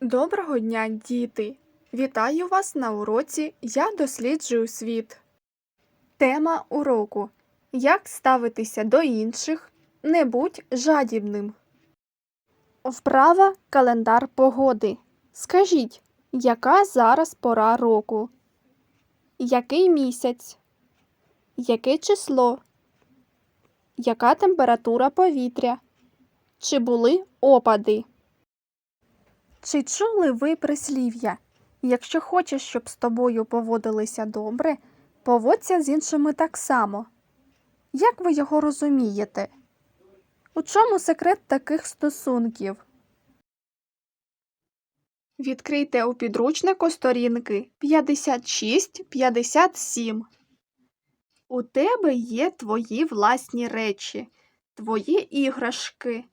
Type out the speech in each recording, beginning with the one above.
Доброго дня, діти! Вітаю вас на уроці Я досліджую світ. Тема уроку Як ставитися до інших. Не будь жадібним. Вправа календар погоди. Скажіть, яка зараз пора року? Який місяць? Яке число? Яка температура повітря? Чи були опади? Чи чули ви прислів'я? Якщо хочеш, щоб з тобою поводилися добре, поводься з іншими так само. Як ви його розумієте? У чому секрет таких стосунків? Відкрийте у підручнику сторінки 56-57. У тебе є твої власні речі, твої іграшки.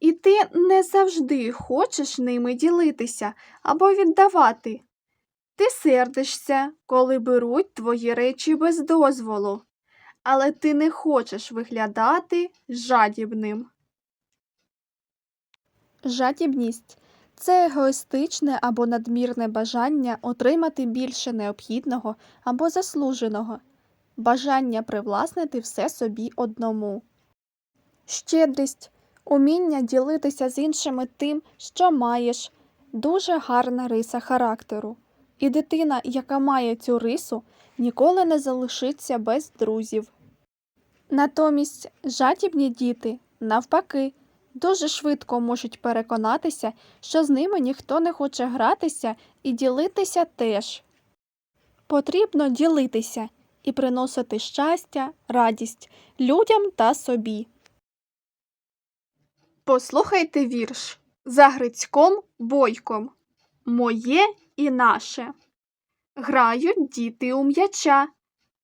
І ти не завжди хочеш ними ділитися або віддавати. Ти сердишся, коли беруть твої речі без дозволу, але ти не хочеш виглядати жадібним. Жадібність це егоїстичне або надмірне бажання отримати більше необхідного або заслуженого, бажання привласнити все собі одному. Щедрість Уміння ділитися з іншими тим, що маєш, дуже гарна риса характеру. І дитина, яка має цю рису, ніколи не залишиться без друзів. Натомість жадібні діти, навпаки, дуже швидко можуть переконатися, що з ними ніхто не хоче гратися і ділитися теж. Потрібно ділитися і приносити щастя, радість людям та собі. Послухайте вірш за Грицьком Бойком. Моє і наше. Грають діти у м'яча,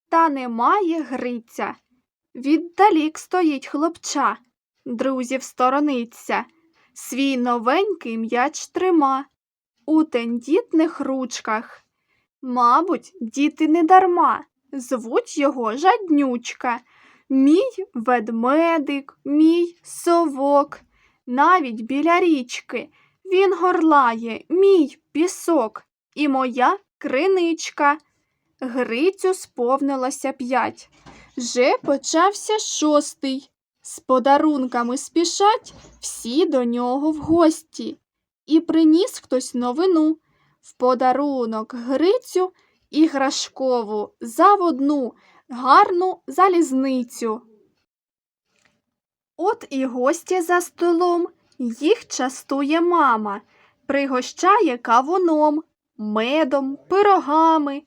та немає Гриця. Віддалік стоїть хлопча, друзів сторониться, свій новенький м'яч трима у тендітних ручках. Мабуть, діти не дарма, звуть його жаднючка. Мій ведмедик, мій совок. Навіть біля річки він горлає мій пісок і моя криничка. Грицю сповнилося п'ять. Вже почався шостий. З подарунками спішать всі до нього в гості. І приніс хтось новину в подарунок Грицю іграшкову заводну гарну залізницю. От і гості за столом, їх частує мама, пригощає кавуном, медом, пирогами.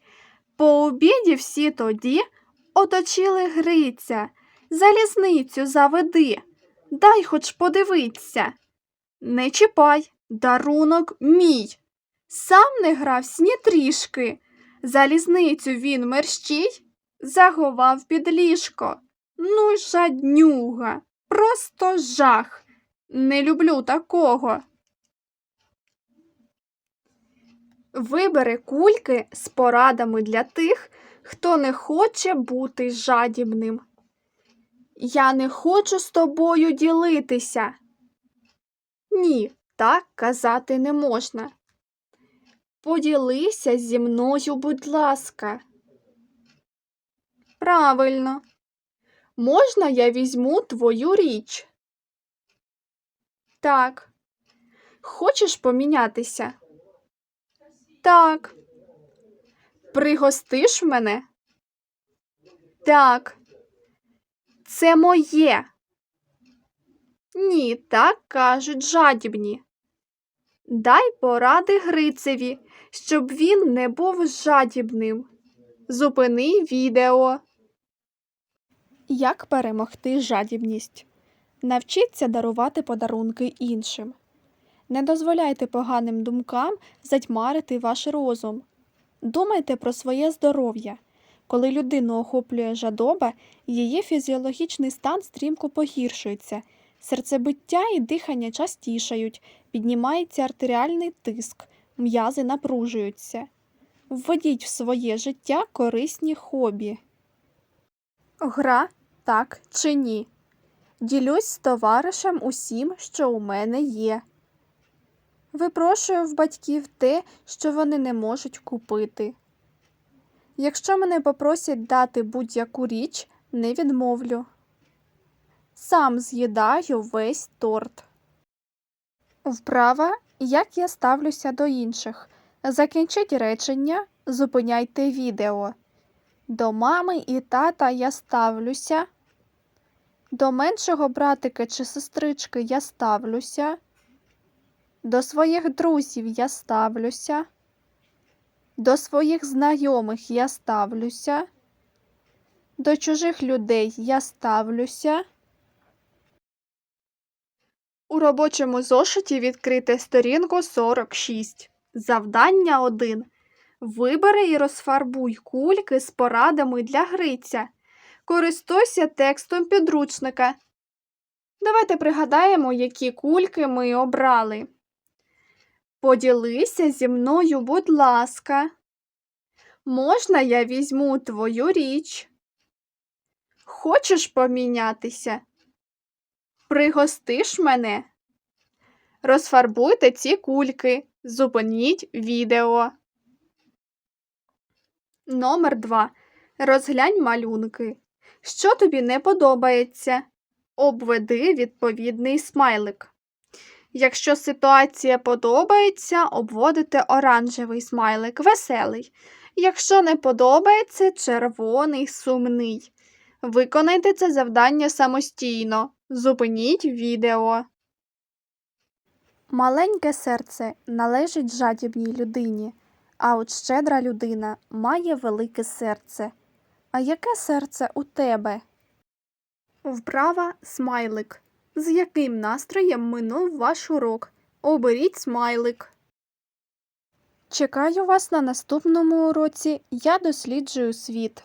По обіді всі тоді оточили Гриця, залізницю заведи, дай хоч подивиться. Не чіпай, дарунок мій. Сам не гравсь ні трішки. Залізницю він мерщій заховав під ліжко. Ну й жаднюга. Просто жах. Не люблю такого. Вибери кульки з порадами для тих, хто не хоче бути жадібним. Я не хочу з тобою ділитися. Ні, так казати не можна. Поділися зі мною, будь ласка. Правильно. Можна я візьму твою річ? Так. Хочеш помінятися? Так. Пригостиш мене? Так. Це моє. Ні, так кажуть жадібні. Дай поради Грицеві, щоб він не був жадібним. Зупини відео. Як перемогти жадібність? Навчіться дарувати подарунки іншим. Не дозволяйте поганим думкам затьмарити ваш розум. Думайте про своє здоров'я. Коли людину охоплює жадоба, її фізіологічний стан стрімко погіршується, серцебиття і дихання частішають, піднімається артеріальний тиск, м'язи напружуються. Введіть в своє життя корисні хобі. Гра так чи ні. Ділюсь з товаришем усім, що у мене є. Випрошую в батьків те, що вони не можуть купити. Якщо мене попросять дати будь-яку річ, не відмовлю. Сам з'їдаю весь торт. Вправа, як я ставлюся до інших. Закінчіть речення, зупиняйте відео. До мами і тата я ставлюся. До меншого братика чи сестрички я ставлюся. До своїх друзів я ставлюся. До своїх знайомих я ставлюся. До чужих людей я ставлюся. У робочому зошиті відкрити сторінку 46. Завдання 1. Вибери і розфарбуй кульки з порадами для Гриця. Користуйся текстом підручника. Давайте пригадаємо, які кульки ми обрали. Поділися зі мною, будь ласка. Можна я візьму твою річ? Хочеш помінятися? Пригостиш мене? Розфарбуйте ці кульки. Зупиніть відео. Номер 2. Розглянь малюнки. Що тобі не подобається? Обведи відповідний смайлик. Якщо ситуація подобається, обводите оранжевий смайлик веселий. Якщо не подобається, червоний сумний. Виконайте це завдання самостійно. Зупиніть відео. Маленьке серце належить жадібній людині, а от щедра людина має велике серце. А яке серце у тебе? Вправа смайлик. З яким настроєм минув ваш урок? Оберіть смайлик. Чекаю вас на наступному уроці. Я досліджую світ.